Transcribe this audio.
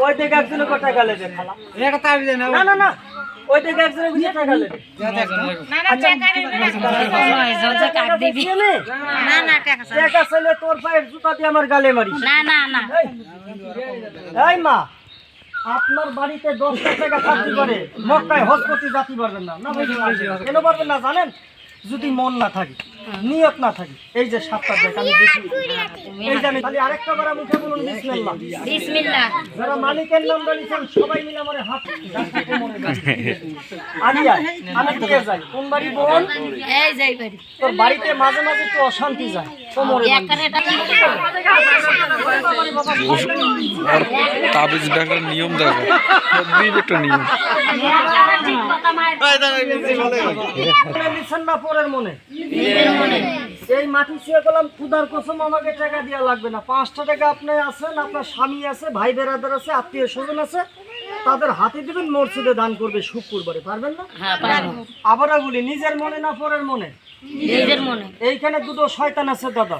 ওই দিকে একজনে কত টাকা লেবে না না না ওই দিকে একজনে কত টাকা লেবে আচ্ছা? না না টাকা জুতা দিয়ে আমার গালে মারিস না মা আপনার বাড়িতে দশটা টাকা থাকতে পারে মক্কায় হজ যাতে পারবেন না কেন পারবেন না জানেন যদি মন না থাকে নিয়ত না থাকে এই যে সাতটা দেখ আমি দেখি। এই যে আমি খালি আরেকটা বার মুখে বলুন বিসমিল্লাহ। বিসমিল্লাহ। যারা মালিকের নাম বলেছেন সবাই মিলে আমার হাত। আমি আমি দিয়ে যাই। কোন বাড়ি বোন এই যাই বাড়ি। তোর বাড়িতে মাঝে মাঝে একটু অশান্তি যায় তাবিজ দেখার নিয়ম দেখো একটা নিয়ম। এই মাটি ছুঁয়ে গেলাম ক্ষুদার কসম আমাকে টাকা দেওয়া লাগবে না পাঁচটা টাকা আপনি আছেন আপনার স্বামী আছে ভাই বেড়াদার আছে আত্মীয় স্বজন আছে তাদের হাতে দিবেন মসজিদে দান করবে শুক্রবারে পারবেন না আবার বলি নিজের মনে না পরের মনে? নিজের মনে। এইখানে দুটো শয়তান আছে দাদা।